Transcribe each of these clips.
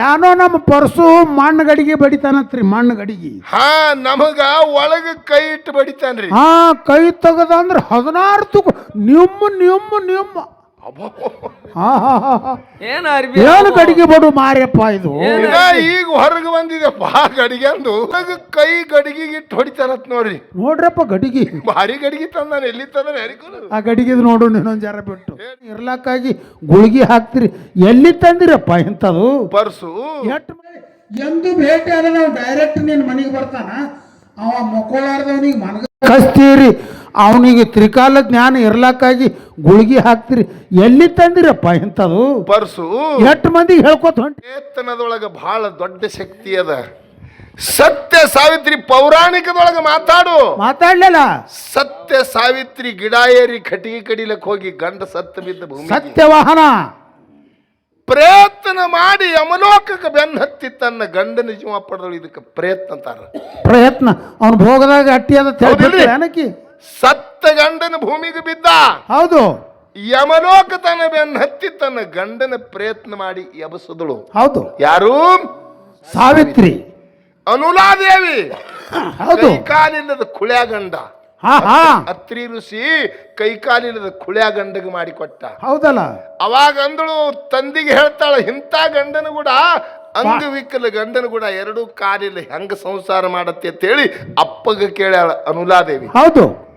ಯಾನೋ ನಮ್ಮ ಪರ್ಸು ಮಣ್ಣು ಗಡಿಗೆ ಬಡಿತಾನತ್ರಿ ಮಣ್ಣು ಗಡಿಗೆ ಹಾ ನಮಗ ಒಳಗ ಕೈ ಇಟ್ಟು ಬಡಿತಾನ್ರಿ. ಹಾ ಕೈ ತೆಗದ ಅಂದ್ರೆ ಹದಿನಾರು ತುಕು ನಿಮ್ಮ ನಿಮ್ಮ ನಿಮ್ಮ. ಏನ್ ಅರ್ಬಿ ಏನು ಗಡಿಗೆ ಬಡು ಮಾರ್ಯಪ್ಪ ಇದು? ಈಗ ಹೊರಗೆ ಬಂದಿದೆಪ್ಪ ಗಡಿಗೆ ಅಂದು. ಕೈ ಗಡಿಗೆಗೆ ಇಟ್ಟು ಹೊಡಿತಾರತ್ ನೋಡ್ರಿ. ನೋಡ್ರಪ್ಪ ಗಡಿಗೆ. ಭಾರಿ ಗಡಿಗೆ ತಂದಾನೆ ಎಲ್ಲಿ ತಂದಾನೆ ಯಾರಿಗೂ ಆ ಗಡಿಗೆದು ನೋಡು ಇನ್ನೊಂದು ಜರ ಬಿಟ್ಟು. ಇರ್ಲಕ್ಕಾಗಿ ಗುಳಿಗೆ ಹಾಕ್ತಿರಿ. ಎಲ್ಲಿ ತಂದಿರಪ್ಪ ಇಂಥದು ಪರ್ಸು. ಎಟ್ ಎಂದು ಭೇಟಿ ಆದ ನಾವು ಡೈರೆಕ್ಟ್ ನಿನ್ನ ಮನೆಗೆ ಬರ್ತಾನ. ಅವ ಮಕ್ಕಳಾರ್ದವನಿಗೆ ಮನಗ ಕಸ್ತೀರಿ. ಅವನಿಗೆ ತ್ರಿಕಾಲ ಜ್ಞಾನ ಇರ್ಲಕ್ಕಾಗಿ ಗುಳಿಗೆ ಹಾಕ್ತಿರಿ. ಎಲ್ಲಿ ತಂದಿರಪ್ಪ ಇಂಥದು ಪರ್ಸು ಎಷ್ಟು ಮಂದಿ ಹೇಳ್ಕೊತ ಹೊಂಟಿ ಚೇತನದೊಳಗ ಬಹಳ ದೊಡ್ಡ ಶಕ್ತಿ ಅದ. ಸತ್ಯ ಸಾವಿತ್ರಿ ಪೌರಾಣಿಕದೊಳಗೆ ಮಾತಾಡು. ಮಾತಾಡ್ಲಿಲ್ಲ? ಸತ್ಯ ಸಾವಿತ್ರಿ ಗಿಡ ಏರಿ ಕಟಿಗೆ ಕಡಿಲಕ್ಕೆ ಹೋಗಿ ಗಂಡ ಸತ್ತ ಬಿದ್ದ ಭೂಮಿ ಸತ್ಯವಾಹನ. ಪ್ರಯತ್ನ ಮಾಡಿ ಯಮಲೋಕಕ್ಕೆ ಬೆನ್ನ ಹತ್ತಿ ತನ್ನ ಗಂಡನ ಜೀವ ಪಡೆದಳು. ಇದಕ್ಕೆ ಪ್ರಯತ್ನ ಅಂತಾರ. ಪ್ರಯತ್ನ. ಅವನು ಭೋಗದಾಗ ಅಟ್ಟಿ ಅದ ಹೌದಿಲ್ರಿ? ಏನಕ್ಕಿ? ಸತ್ತ ಗಂಡನ ಭೂಮಿಗೆ ಬಿದ್ದ. ಹೌದು. ಯಮಲೋಕ ತನ್ನ ಬೆನ್ನ ಹತ್ತಿ ತನ್ನ ಗಂಡನ ಪ್ರಯತ್ನ ಮಾಡಿ ಎಬಸದಳು. ಹೌದು. ಯಾರು? ಸಾವಿತ್ರಿ. ಅನುಲಾದೇವಿ. ಹೌದು. ಕೈಕಾಲಿಲ್ಲದ ಕುಳ್ಯಾ ಗಂಡ. ಹಾ ಹಾ. ಅತ್ರಿ ಋಷಿ ಕೈಕಾಲಿಲ್ಲದ ಕುಳ್ಯಾ ಗಂಡಗ ಮಾಡಿಕೊಟ್ಟ. ಹೌದಲ್ಲ. ಅವಾಗ ಅಂದಳು ತಂದಿಗೆ ಹೇಳ್ತಾಳ ಇಂಥ ಗಂಡನ ಕೂಡ ಅಂಗವಿಕಲ ಗಂಡನ ಕೂಡ ಎರಡೂ ಕಾಲಿಲ್ಲ ಹೆಂಗ ಸಂಸಾರ ಮಾಡತ್ತೆ ಅಂತೇಳಿ ಅಪ್ಪಗ ಕೇಳ್ಯಾಳ ಅನುಲಾದೇವಿ. ಹೌದು.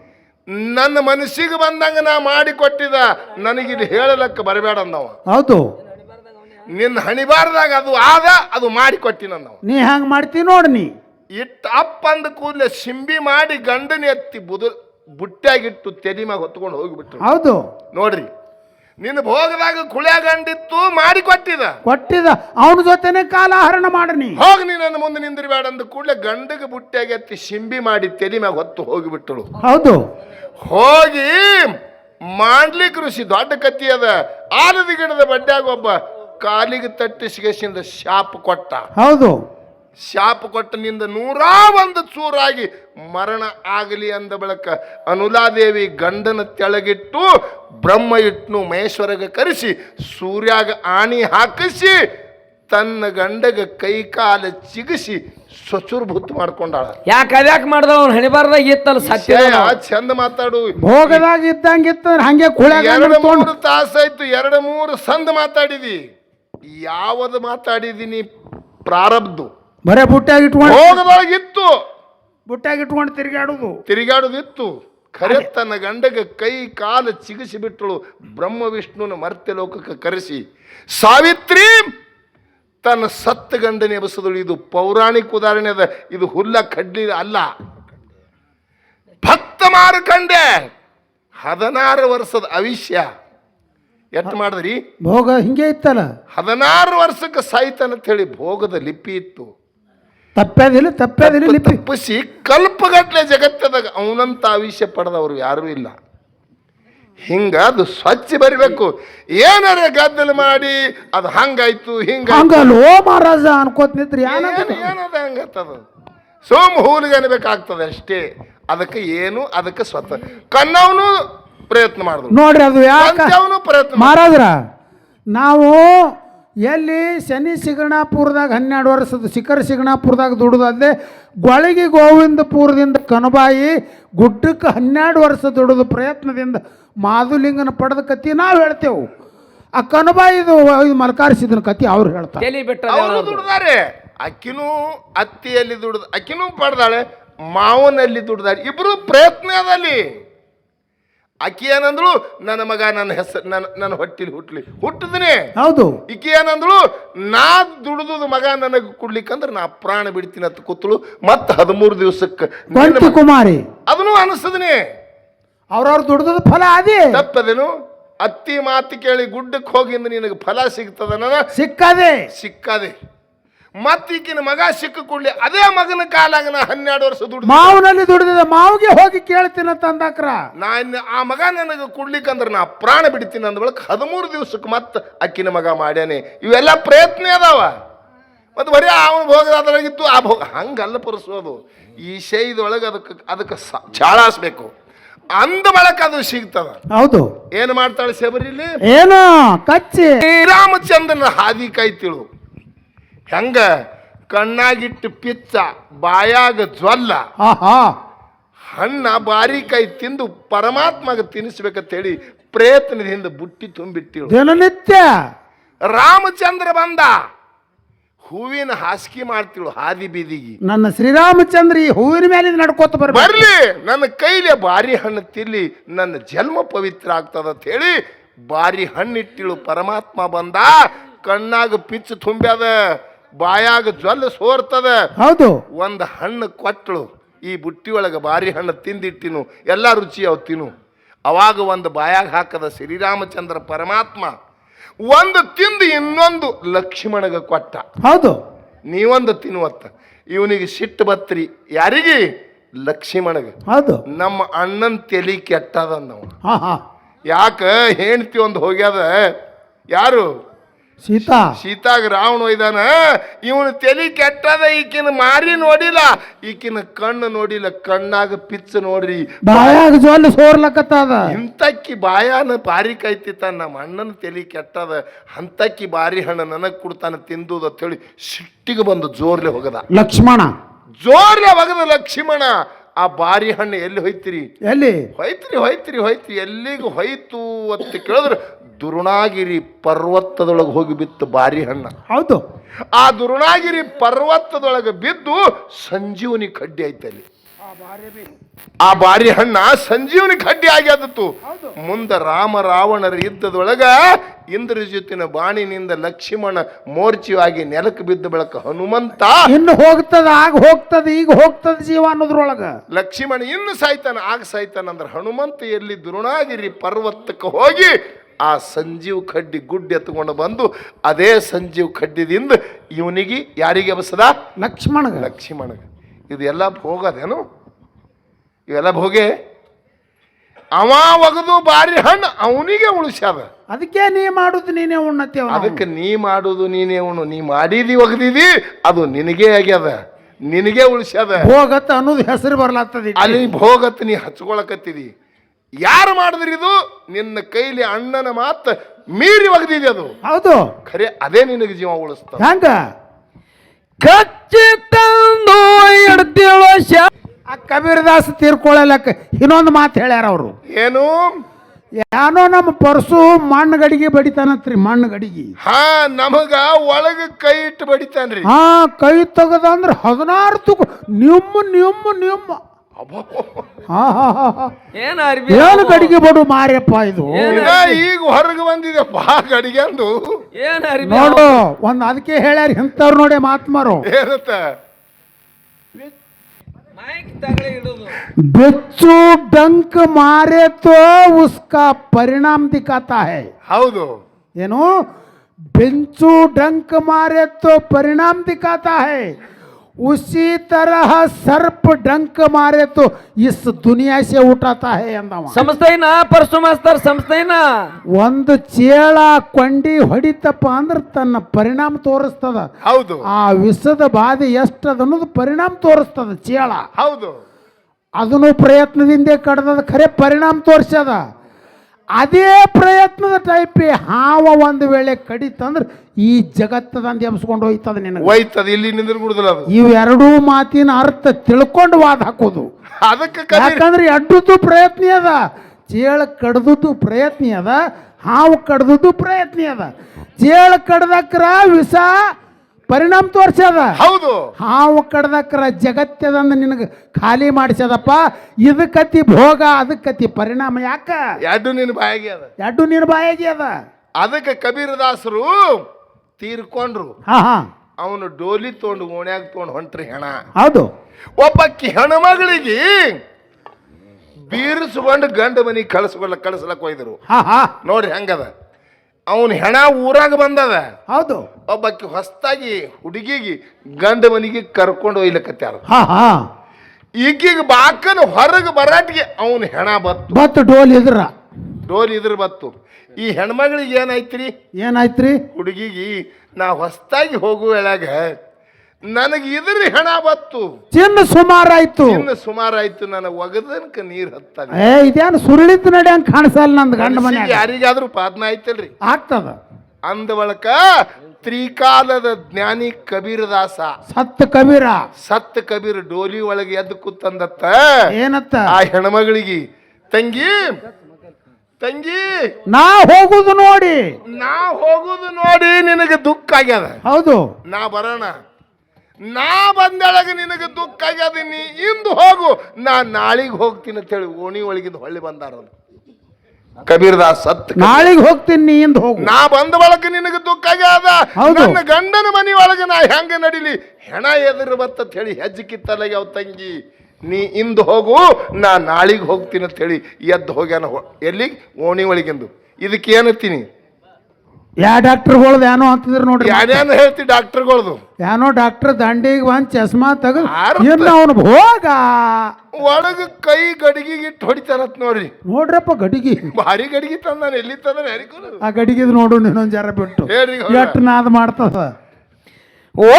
ನನ್ನ ಮನಸ್ಸಿಗೆ ಬಂದಂಗ ನಾ ಮಾಡಿಕೊಟ್ಟಿದ ನನಗಿದು ಹೇಳಲಕ್ಕ ಬರಬೇಡ ಅಂದವ ಹೌದು. ನಿನ್ನ ಹಣಿಬಾರ್ದಾಗ ಅದು ಆದ ಅದು ಮಾಡಿಕೊಟ್ಟಿನಂದವ. ನೀ ಹಂಗ ಮಾಡ್ತಿ ನೋಡ್ ನೀ. ಇಟ್ಟು ಅಪ್ಪ ಅಂದ ಕೂದಲೆ ಸಿಂಬಿ ಮಾಡಿ ಗಂಡನ ಎತ್ತಿ ಬುದ ಬುಟ್ಟಾಗಿಟ್ಟು ತೆಲಿ ಮ್ಯಾಗ ಹೊತ್ಕೊಂಡು ಹೋಗಿಬಿಟ್ರು. ಹೌದು. ನೋಡ್ರಿ ನಿನ್ನ ಭೋಗದಾಗ ಕುಳ್ಯಾ ಗಂಡಿತ್ತು ಮಾಡಿಕೊಟ್ಟಿದ. ಕೊಟ್ಟಿದ. ಅವನ ಜೊತೆನೆ ಕಾಲಹರಣ ಮಾಡನಿ ಹೋಗಿ ನೀ ನನ್ನ ಮುಂದೆ ನಿಂದಿರಬೇಡ ಅಂದ ಕೂಡಲೇ ಗಂಡಗೆ ಬುಟ್ಟಿಯಾಗಿ ಎತ್ತಿ ಸಿಂಬಿ ಮಾಡಿ ತೆಲಿ ಮ್ಯಾಗ ಹೊತ್ತು ಹೋಗಿಬಿಟ್ಟಳು. ಹೌದು. ಹೋಗಿ ಮಾಡ್ಲಿಕ್ಕೆ ಋಷಿ ದೊಡ್ಡ ಕತ್ತಿ ಅದ. ಆಲದ ಗಿಡದ ಬಡ್ಡ್ಯಾಗ ಒಬ್ಬ ಕಾಲಿಗೆ ತಟ್ಟಿಸಿಗೆಸಿಂದ ಶಾಪ ಕೊಟ್ಟ. ಹೌದು. ಶಾಪ ಕೊಟ್ಟನಿಂದ ನೂರಾ ಒಂದು ಚೂರಾಗಿ ಮರಣ ಆಗಲಿ ಅಂದ ಬಳಿಕ ಅನುಲಾದೇವಿ ಗಂಡನ ತೆಳಗಿಟ್ಟು ಬ್ರಹ್ಮ ಇಟ್ನು ಮಹೇಶ್ವರಗ ಕರೆಸಿ ಸೂರ್ಯಾಗ ಆಣಿ ಹಾಕಿಸಿ ತನ್ನ ಗಂಡಗ ಕೈಕಾಲ ಚಿಗಿಸಿ ಸ್ವಚುರ್ಭೂತ್ ಮಾಡ್ಕೊಂಡಾಳ. ಯಾಕೆ ಅದ್ಯಾಕೆ ಮಾಡ್ದ ಅವ್ನು ಹಣಿಬಾರ್ದಾಗ ಇತ್ತಲ್ಲ ಸತ್ಯ ಆ ಚಂದ ಮಾತಾಡು. ಭೋಗದಾಗ ಇದ್ದಂಗಿತ್ತ ಹಂಗೆ ಕುಳ್ಯಾಗ ಎರಡು ಮೂರು ತಾಸಾಯ್ತು ಎರಡು ಮೂರು ಸಂದ ಮಾತಾಡಿದಿ. ಯಾವದು ಮಾತಾಡಿದೀನಿ? ಪ್ರಾರಬ್ಧು ಬರೇ ಬುಟ್ಟ್ಯಾಗ ಇಟ್ಕೊಂಡು ಭೋಗದೊಳಗಿತ್ತು ಬುಟ್ಟ್ಯಾಗ ಇಟ್ಕೊಂಡು ತಿರುಗಾಡುದು. ತಿರುಗಾಡುದಿತ್ತು. ಕರೆ ತನ್ನ ಗಂಡಗ ಕೈ ಕಾಲು ಚಿಗಿಸಿ ಬಿಟ್ಟಳು ಬ್ರಹ್ಮ ವಿಷ್ಣುನ ಮರ್ತ್ಯ ಲೋಕಕ್ಕೆ ಕರೆಸಿ. ಸಾವಿತ್ರಿ ತನ್ನ ಸತ್ತ ಗಂಡನ ಬಸದಳು ಇದು ಪೌರಾಣಿಕ ಉದಾಹರಣೆ ಅದ. ಇದು ಹುಲ್ಲ ಕಡ್ಲಿ ಅಲ್ಲ. ಭಕ್ತ ಮಾರುಕಂಡೆ ಹದಿನಾರು ವರ್ಷದ ಅವಿಷ್ಯ ಎಷ್ಟು ಮಾಡಿದ್ರಿ? ಭೋಗ ಹಿಂಗೆ ಇತ್ತಲ್ಲ. ಹದಿನಾರು ವರ್ಷಕ್ಕೆ ಸಾಯ್ತಾನಂತ ಹೇಳಿ ಭೋಗದ ಲಿಪಿ ಇತ್ತು. ತಪ್ಪೇದಿಲ್ಲ ತಪ್ಪೇದಿಲ್ಲ ಲಿಪಿ. ತಪ್ಪಿಸಿ ಕಲ್ಪಗಟ್ಟಲೆ ಜಗತ್ತದಾಗ ಅವನಂತ ಆವಿಷ್ಯ ಪಡೆದವರು ಯಾರೂ ಇಲ್ಲ. ಹಿಂಗ ಅದು ಸ್ವಚ್ಛ ಬರಿಬೇಕು. ಏನಾರ ಗದ್ದಲ ಮಾಡಿ ಅದು ಹಂಗಾಯ್ತು ಹಿಂಗ ಹಂಗಲ್ಲ ಓ ಮಹಾರಾಜ ಅನ್ಕೋತ ನಿಂತ್ರಿ ಏನದ ಹಂಗತ್ತದ? ಸೋಮ್ ಹೂಲಿಗೆ ಅನ್ಬೇಕಾಗ್ತದೆ ಅಷ್ಟೇ. ಅದಕ್ಕೆ ಏನು ಅದಕ್ಕೆ ಸ್ವತಃ. ಕನ್ನವನು ಪ್ರಯತ್ನ ಮಾಡಿದ್ರು ನೋಡ್ರಿ ಅದು ಯಾಕ? ಪ್ರಯತ್ನ. ಮಹಾರಾಜ್ರ ನಾವು ಎಲ್ಲಿ ಶನಿ ಸಿಗಣಾಪುರದಾಗ ಹನ್ನೆರಡು ವರ್ಷದ ಶಿಖರ ಸಿಗಣಾಪುರದಾಗ ದುಡಿದಲ್ಲದೆ ಗೊಳಗಿ ಗೋವಿಂದಪುರದಿಂದ ಕನಬಾಯಿ ಗುಡ್ಡಕ್ಕೆ ಹನ್ನೆರಡು ವರ್ಷ ದುಡಿದ ಪ್ರಯತ್ನದಿಂದ ಮಾಧುಲಿಂಗನ ಪಡೆದ ಕತಿ ನಾವು ಹೇಳ್ತೇವೆ. ಆ ಕನಬಾಯಿದು ಇದು ಮಲ್ಕಾರಿಸಿದನ ಕತಿ ಅವ್ರು ಹೇಳ್ತಾರೆ. ತಲಿ ಅವರು ದುಡ್ದಾರೆ. ಅಕ್ಕಿನೂ ಅತ್ತಿಯಲ್ಲಿ ದುಡ್ದು ಅಕ್ಕಿನೂ ಪಡ್ದಾಳೆ ಮಾವನಲ್ಲಿ ದುಡ್ದಾಳೆ ಇಬ್ರು ಪ್ರಯತ್ನ ಅಕ್ಕಿ ಏನಂದಳು ನನ್ನ ಮಗ ನನ್ನ ಹೆಸರು ನನ್ನ ನನ್ನ ಹೊಟ್ಟಿಲಿ ಹುಟ್ಲಿ ಹುಟ್ಟಿದನೆ. ಹೌದು. ಈಕಿ ಏನಂದಳು ನಾ ದುಡಿದು ಮಗ ನನಗೆ ಕೊಡ್ಲಿಕ್ಕಂದ್ರೆ ನಾ ಪ್ರಾಣ ಬಿಡ್ತೀನಿ ಅಂತ ಕೂತಳು. ಮತ್ತೆ ಹದಿಮೂರು ದಿವಸಕ್ಕೆ ಕುಮಾರಿ. ಅದನ್ನು ಅನಿಸ್ತದನೆ ಅವ್ರವ್ರು ದುಡ್ದದ ಫಲ ಅದೇ. ತಪ್ಪದೇನು? ಅತ್ತಿ ಮಾತು ಕೇಳಿ ಗುಡ್ಡಕ್ಕೆ ಹೋಗಿಂದ ನಿನಗೆ ಫಲ ಸಿಗ್ತದ ಸಿಕ್ಕದೆ. ಸಿಕ್ಕದೆ. ಮತ್ತೀಕಿನ ಮಗ ಸಿಕ್ಕ ಕೂಡಲಿ ಅದೇ ಮಗನ ಕಾಲಾಗ ನಾ ಹನ್ನೆರಡು ವರ್ಷ ದುಡಿದ ಮಾವನಲ್ಲಿ ದುಡಿದ ಮಾವಿಗೆ ಹೋಗಿ ಕೇಳ್ತೀನಂತ ಅಂದಾಕ್ರ? ನಾ ಇನ್ನು ಆ ಮಗ ನನಗೆ ಕೊಡ್ಲಿಕ್ಕಂದ್ರೆ ನಾ ಪ್ರಾಣ ಬಿಡ್ತೀನಿ ಅಂದ ಬಳಿಕ ಹದಿಮೂರು ದಿವಸಕ್ಕೆ ಮತ್ತೆ ಅಕ್ಕಿನ ಮಗ ಮಾಡ್ಯಾನೆ. ಇವೆಲ್ಲ ಪ್ರಯತ್ನ ಅದಾವ. ಮತ್ತು ಬರೀ ಭೋಗ ಭೋಗದಾದ್ರಾಗಿತ್ತು ಆ ಭೋಗ ಹಂಗಲ್ಲ ಪರಸೋದು ಈ ಶೈದೊಳಗೆ ಅದಕ್ಕೆ ಅದಕ್ಕೆ ಸ- ಚಾಳಾಸ್ಬೇಕು. ಅಂದ ಬಳಕ ಅದು ಸಿಗ್ತದ. ಹೌದು. ಏನು ಮಾಡ್ತಾಳೆ ಶಬರಿಲಿ? ಏನು? ಕಚ್ಚಿ. ಶ್ರೀರಾಮಚಂದ್ರನ ಹಾದಿ ಕಾಯ್ತಿಳು ಹೆಂಗ? ಕಣ್ಣಾಗಿಟ್ಟು ಪಿಚ್ಚ ಬಾಯಾಗ ಜ್ವಲ್ಲ. ಹಾ ಹಾ ಹಣ್ಣ ಬಾರಿಕಾಯಿ ತಿಂದು ಪರಮಾತ್ಮಗ ತಿನ್ನಿಸ್ಬೇಕಂತ ಹೇಳಿ ಪ್ರಯತ್ನದಿಂದ ಬುಟ್ಟಿ ತುಂಬಿಟ್ಟಿಳು. ದಿನನಿತ್ಯ. ರಾಮಚಂದ್ರ ಬಂದ. ಹೂವಿನ ಹಾಸಿಗೆ ಮಾಡ್ತಿಳು ಹಾದಿ ಬೀದಿಗೆ. ನನ್ನ ಶ್ರೀರಾಮಚಂದ್ರ ಈ ಹೂವಿನ ಮೇಲೆ ನಡ್ಕೋತ ಬರ್ಬೇಕು. ಬರ್ಲಿ ನನ್ನ ಕೈಲಿ ಬಾರಿ ಹಣ್ಣು ತಿಲ್ಲಿ ನನ್ನ ಜನ್ಮ ಪವಿತ್ರ ಆಗ್ತದ ಅಂತ ಹೇಳಿ ಬಾರಿ ಹಣ್ಣಿಟ್ಟಿಳು ಪರಮಾತ್ಮ ಬಂದ. ಕಣ್ಣಾಗ ಪಿಚ್ಚು ತುಂಬ್ಯಾದ. ಬಾಯಾಗ ಜ್ವಲ್ ಸೋರ್ತದ. ಹೌದು. ಒಂದು ಹಣ್ಣು ಕೊಟ್ಟಳು ಈ ಬುಟ್ಟಿ ಒಳಗೆ ಬಾರಿ ಹಣ್ಣು ತಿಂದಿಟ್ಟಿನು. ಎಲ್ಲ ರುಚಿ ಅವು ತಿನ್ನು. ಅವಾಗ ಒಂದು ಬಾಯಾಗ ಹಾಕದ ಶ್ರೀರಾಮಚಂದ್ರ ಪರಮಾತ್ಮ ಒಂದು ತಿಂದು ಇನ್ನೊಂದು ಲಕ್ಷ್ಮಣಗ ಕೊಟ್ಟ. ಹೌದು. ನೀವೊಂದು ತಿನ್ನುವತ್ತ. ಇವನಿಗೆ ಸಿಟ್ಟು ಬತ್ರಿ. ಯಾರಿಗೆ? ಲಕ್ಷ್ಮಣಗ. ಹೌದು. ನಮ್ಮ ಅಣ್ಣನ ತೆಲಿ ಕೆಟ್ಟದ ನಾವು ಯಾಕ? ಹೆಂಡ್ತಿ ಒಂದು ಹೋಗ್ಯದ. ಯಾರು? ಸೀತಾ. ಸೀತಾಗ ರಾವಣ ಒಯ್ದಾನ. ಇವನು ತಲೆ ಕೆಟ್ಟದ ಈಕಿನ ಮಾರಿ ನೋಡಿಲ್ಲ. ಈಕಿನ ಕಣ್ಣು ನೋಡಿಲ್ಲ ಕಣ್ಣಾಗ ಪಿಚ್ಚ ನೋಡ್ರಿ. ಬಾಯಾಗ ಜೋಲ್ ಸೋರ್ಲಕತ್ತದ. ಇಂತಕ್ಕಿ ಬಾಯಾನ ಬಾರಿ ಕೈತಿತ್ತ ನಮ್ಮ ಅಣ್ಣನ ತಲೆ ಕೆಟ್ಟದ ಅಂತಕ್ಕಿ ಬಾರಿ ಹಣ್ಣು ನನಗ್ ಕೊಡ್ತಾನ ಅಂತ ಹೇಳಿ ಸಿಟ್ಟಿಗೆ ಬಂದು ಜೋರ್ಲೆ ಹೋಗದ. ಲಕ್ಷ್ಮಣ. ಜೋರ್ಲೆ ಹೋಗದ ಲಕ್ಷ್ಮಣ. ಆ ಬಾರಿ ಹಣ್ಣು ಎಲ್ಲಿ ಹೋಯ್ತಿರಿ? ಎಲ್ಲಿ? ಹೋಯ್ತ್ರಿ ಹೋಯ್ತ್ರಿ ಹೋಯ್ತಿರಿ. ಎಲ್ಲಿಗೂ ಹೋಯ್ತು ಅಂತ ಕೇಳಿದ್ರೆ ದುರುಣಾಗಿರಿ ಪರ್ವತದೊಳಗೆ ಹೋಗಿ ಬಿತ್ತು ಬಾರಿ ಹಣ್ಣ. ಹೌದು. ಆ ದುರುಣಾಗಿರಿ ಪರ್ವತದೊಳಗೆ ಬಿದ್ದು ಸಂಜೀವನಿ ಕಡ್ಡಿ ಐತಲ್ಲಿ ಆ ಬಾರಿ ಹಣ್ಣ ಸಂಜೀವನಿ ಕಡ್ಡಿ ಆಗ್ಯಾದತ್ತು. ಮುಂದ ರಾಮ ರಾವಣರ ಯುದ್ಧದೊಳಗ ಇಂದ್ರಜಿತಿನ ಬಾಣಿನಿಂದ ಲಕ್ಷ್ಮಣ ಮೋರ್ಚಿವಾಗಿ ನೆಲಕ್ಕೆ ಬಿದ್ದ ಬೆಳಕ ಹನುಮಂತ ಇನ್ನು ಹೋಗ್ತದ ಆಗ ಹೋಗ್ತದ ಈಗ ಹೋಗ್ತದ ಜೀವ ಅನ್ನೋದ್ರೊಳಗ. ಲಕ್ಷ್ಮಣ ಇನ್ನು ಸಾಯ್ತಾನ ಆಗ ಸಾಯ್ತಾನ ಅಂದ್ರೆ ಹನುಮಂತ ಎಲ್ಲಿ ದುರುಣಾಗಿರಿ ಪರ್ವತಕ್ಕೆ ಹೋಗಿ ಆ ಸಂಜೀವ್ ಖಡ್ಡಿ ಗುಡ್ಡೆ ಎತ್ಕೊಂಡು ಬಂದು ಅದೇ ಸಂಜೀವ್ ಖಡ್ಡಿದಿಂದ ಇವನಿಗೆ ಯಾರಿಗೆ ಬಸದ? ಲಕ್ಷ್ಮಣಗ. ಲಕ್ಷ್ಮಣಗ. ಇದೆಲ್ಲ ಭೋಗದೇನು ಇವೆಲ್ಲ ಭೋಗೆ. ಅವ ಒಗದು ಬಾರಿ ಹಣ್ಣು ಅವನಿಗೆ ಉಳಿಸ್ಯಾದ ಅದಕ್ಕೆ ನೀ ಮಾಡುದು ನೀನೇ ಉಣ್ಣತ್ತೇವ ಅದಕ್ಕೆ ನೀ ಮಾಡುದು ನೀನೇ ಉಣ್ಣು. ನೀ ಮಾಡಿದಿ ಒಗದಿದಿ ಅದು ನಿನಗೆ ಆಗ್ಯದ. ನಿನಗೆ ಉಳಿಸ್ಯಾದ. ಭೋಗತ್ ಅನ್ನೋದು ಹೆಸರು ಬರ್ಲಾತ್ತದ ಅಲ್ಲಿ ಭೋಗತ್ ನೀ ಹಚ್ಕೊಳಕತ್ತಿದಿ. ಯಾರು ಮಾಡಿದ್ರಿ ಇದು? ನಿನ್ನ ಕೈಲಿ ಅಣ್ಣನ ಮಾತ ಮೀರಿ ಒಗದಿದೆ ಅದು. ಹೌದು. ಖರೆ ಅದೇ ನಿನಗೆ ಜೀವ ಉಳಿಸ್ತಾವ. ಹಂಗ? ಕಚ್ಚಿ ತಂದು ಆ ಕಬೀರದಾಸ್ ತೀರ್ಕೊಳ್ಳಲಕ್ಕ ಇನ್ನೊಂದು ಮಾತು ಹೇಳ್ಯಾರ ಅವರು. ಏನು? ಯಾನೋ ನಮ್ಮ ಪರ್ಸು ಮಣ್ಣು ಗಡಿಗೆ ಬಡಿತಾನತ್ರಿ ಮಣ್ಣು ಗಡಿಗೆ ಹಾ ನಮಗ ಒಳಗ ಕೈ ಇಟ್ಟು ಬಡಿತಾನ್ರಿ. ಹಾ ಕೈ ತೆಗದ ಅಂದ್ರೆ ಹದಿನಾರು ತುಕು ನಿಮ್ಮ ನಿಮ್ಮ ನಿಮ್ಮ. ಹಾ ಹಾ ಹಾ ಹಾ. ಏನ್ ಅರ್ಬಿ ಏನು ಗಡಿಗೆ ಬಡು ಮಾರ್ಯಪ್ಪ ಇದು? ಇದ ಈಗ ಹೊರಗೆ ಬಂದಿದೆ ಬಾ ಗಡಿಗೆಂದು ಏನ್ ಅರ್ಬಿ? ನೋಡು ಒಂದ್ ಅದಕ್ಕೆ ಹೇಳ್ಯಾರ ಇಂಥವ್ರು ನೋಡಿ ಮಾತ್ಮಾರು ಏನತ್ತ ಮೈಕ್ ತಗಳಿ ಇಡುದು ಬೆಚ್ಚು ಡಂಕ್ ಮಾರೆ ತೋ ಉಸ್ಕಾ ಪರಿಣಾಮ ದಿಕ್ಕಾತಾ ಹೈ ಹೌದು ಏನು ಬೆಂಚು ಡಂಕ್ ಮಾರೆ तो परिणाम दिखाता है उसी तरह सर्प डंक मारे तो इस दुनिया से उठाता है ಅಂದವ ಸಂಸ್ಥೆನ ಪರಸು ಮಾಸ್ತರ್ ಸಂಸ್ಥೆನ ಒಂದು ಚೇಳ ಕೊಂಡಿ ಹೊಡಿತಪ್ಪ ಅಂದ್ರೆ ತನ್ನ ಪರಿಣಾಮ ತೋರಿಸ್ತದ ಹೌದು ಆ ವಿಷದ ಬಾಧೆ ಎಷ್ಟದ ಅನ್ನೋದು ಪರಿಣಾಮ ತೋರಿಸ್ತದ ಚೇಳ ಹೌದು ಅದನ್ನು ಪ್ರಯತ್ನದಿಂದ ಕಡ್ದದ ಖರೆ ಪರಿಣಾಮ ತೋರಿಸ್ಯದ ಅದೇ ಪ್ರಯತ್ನದ ಟೈಪ್ ಹಾವ ಒಂದು ವೇಳೆ ಕಡಿತಂದ್ರೆ ಈ ಜಗತ್ತದಂದು ಎಬ್ಸ್ಕೊಂಡು ಹೋಯ್ತದ ನಿನಗೆ. ಹೋಯ್ತದ ಇಲ್ಲಿ ನಿಂದಿರ್ಬಿಡುದಿಲ್ಲ ಅದು. ಇವೆರಡೂ ಮಾತಿನ ಅರ್ಥ ತಿಳ್ಕೊಂಡು ವಾದ ಹಾಕೋದು. ಅದಕ್ಕೆ ಯಾಕಂದ್ರೆ ಎಡ್ಡದ್ದು ಪ್ರಯತ್ನ ಅದ ಚೇಳ ಕಡ್ದದ್ದು ಪ್ರಯತ್ನ ಅದ ಹಾವು ಕಡ್ದದ್ದು ಪ್ರಯತ್ನ ಅದ. ಚೇಳ ಕಡ್ದಕ್ರ ವಿಷ ಪರಿಣಾಮ ತೋರ್ಸ್ಯದ. ಹೌದು. ಹಾವು ಕಡ್ದಕ್ರ ಜಗತ್ತದಂದ ನಿನಗೆ ಖಾಲಿ ಮಾಡಿಸ್ಯದಪ್ಪ ಇದಕ್ಕತಿ ಭೋಗ ಅದಕ್ಕತಿ ಪರಿಣಾಮ ಯಾಕ? ಎರಡು ನಿನ್ ಬಾಯಿಗೆ ಅದ. ಎರಡು ನಿನ್ ಬಾಯಾಗಿ ಅದ. ಅದಕ್ಕೆ ಕಬೀರದಾಸರು ತೀರ್ಕೊಂಡ್ರು. ಹಾ ಹಾ. ಅವನು ಡೋಲಿ ತೊಗೊಂಡು ಓಣ್ಯಾಗ ತೊಗೊಂಡು ಹೊಂಟ್ರಿ ಹೆಣ. ಹೌದು. ಒಬ್ಬಕ್ಕಿ ಹೆಣ್ಮಗಳಿಗೆ ಬೀರಿಸ್ಕೊಂಡು ಗಂಡ ಮನೆಗೆ ಕಳಿಸ್ಕೊಳ್ಳ ಕಳಿಸ್ಲಕ್ ಒಯ್ದರು. ಹಾ ಹಾ. ನೋಡ್ರಿ ಹೆಂಗದ? ಅವನು ಹೆಣ ಊರಾಗ ಬಂದದ. ಹೌದು. ಒಬ್ಬಾಕಿ ಹೊಸ್ತಾಗಿ ಹುಡುಗಿಗೆ ಗಂಡ ಮನಿಗೆ ಕರ್ಕೊಂಡು ಒಯ್ಲಕತ್ಯಾರ. ಹಾ ಹಾ. ಈಗೀಗ ಬಾಕನ ಹೊರಗೆ ಬರಾಟಿಗೆ ಅವನ ಹೆಣ ಬತ್ತು. ಬತ್ತು ಡೋಲ್ ಇದ್ರ. ಡೋಲ್ ಇದ್ರ ಬತ್ತು. ಈ ಹೆಣ್ಮಗಳಿಗೆ ಏನಾಯ್ತ್ರಿ? ಏನಾಯ್ತ್ರಿ? ಹುಡುಗಿಗೆ ನಾ ಹೊಸ್ತಾಗಿ ಹೋಗುವ ವೇಳಾಗ ನನಗೆ ಇದ್ರಿ ಹೆಣ ಬತ್ತು. ಚಿನ್ನ ಸುಮಾರಾಯ್ತು. ಇನ್ನು ಸುಮಾರಾಯ್ತು ನನಗೆ ಒಗದನ್ಕ ನೀರ್ ಹತ್ತದ ಏ ಇದೇನು ಸುರುಳಿತ್ ನಡಿ ಹಂಗ ಕಾಣಿಸಲ್ಲ ನಂದು ಗಂಡ ಮನೆ ಯಾರಿಗಾದ್ರೂ ಪಾದನ ಆಯ್ತಲ್ರಿ? ಆಗ್ತದ. ಅಂದ ಬಳಕ ತ್ರಿಕಾಲದ ಜ್ಞಾನಿ ಕಬೀರದಾಸ. ಸತ್ ಕಬೀರ. ಸತ್ ಕಬೀರ್ ಡೋಲಿ ಒಳಗೆ ಎದ್ದು ಕೂತಂದತ್ತ. ಏನತ್ತ? ಆ ಹೆಣ್ಮಗಳಿಗೆ ತಂಗಿ ತಂಗಿ ನಾ ಹೋಗುದು ನೋಡಿ. ನಾ ಹೋಗುದು ನೋಡಿ ನಿನಗೆ ದುಃಖ ಆಗ್ಯದ. ಹೌದು. ನಾ ಬರೋಣ. ನಾ ಬಂದಳಗ ನಿನಗೆ ದುಃಖ ಆಗ್ಯದ ನೀ ಇಂದು ಹೋಗು. ನಾ ನಾಳಿಗೆ ಹೋಗ್ತೀನಿ ಅಂತ ಹೇಳಿ ಓಣಿ ಒಳಗಿಂದ ಹೊಳ್ಳಿ ಬಂದಾರ ಕಬೀರ್ದಾಸ್ ಸತ್ ನಾಳಿಗೆ ಹೋಗ್ತೀನಿ ನೀ ಇಂದ ಹೋಗು. ನಾ ಬಂದ ಬಳಕ ನಿನಗೆ ದುಃಖ ಆಗ್ಯಾದ. ಹೌದು. ನನ್ನ ಗಂಡನ ಮನಿ ಒಳಗೆ ನಾ ಹೆಂಗ ನಡಿಲಿ? ಹೆಣ ಎದುರು ಬತ್ತ ಹೇಳಿ ಹೆಜ್ಜೆ ಕಿತ್ತಲಾಗ ಅವ ತಂಗಿ ನೀ ಇಂದು ಹೋಗು ನಾ ನಾಳಿಗೆ ಹೋಗ್ತೀನಿ ಅಂತ ಹೇಳಿ ಎದ್ದು ಹೋಗ್ಯಾನ ಹೊ- ಎಲ್ಲಿಗೆ? ಓಣಿ ಒಳಗಿಂದು. ಇದಕ್ಕೆ ಏನತ್ತೀನಿ ಯಾ ಡಾಕ್ಟರ್ಗಳ್ದು ಏನೋ ಅಂತಿದ್ರು ನೋಡ್ರಿ ಯಾರ್ಯಾನು ಹೇಳ್ತಿ ಡಾಕ್ಟರ್ಗಳದು? ಏನೋ ಡಾಕ್ಟರ್ ದಂಡಿಗೆ ಬಂದ್ ಚಸ್ಮಾ ತೆಗೆದು ಅರ್ಥ. ಇನ್ನು ಅವನು ಹೋಗ ಒಳಗ ಕೈ ಗಡಿಗೆಗೆ ಇಟ್ಟು ಹೊಡಿತಾರತ್ ನೋಡ್ರಿ. ನೋಡ್ರಪ್ಪ ಗಡಿಗೆ. ಭಾರಿ ಗಡಿಗೆ ತಂದಾನ ಎಲ್ಲಿ ತಂದಾನ ಯಾರಿಗೂ ಆ ಗಡಿಗೆದು ನೋಡು ಇನ್ನೊಂದ್ ಜರ ಬಿಟ್ಟು. ಎಟ್ಟು ಎಟ್ ನಾದ್ ಮಾಡ್ತದ?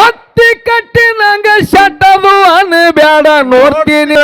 ಒತ್ತಿ ಕಟ್ಟಿ ನಂಗ ಶಟ್ಟದು ಅನ್ಬ್ಯಾಡ ನೋಡ್ತೀನಿ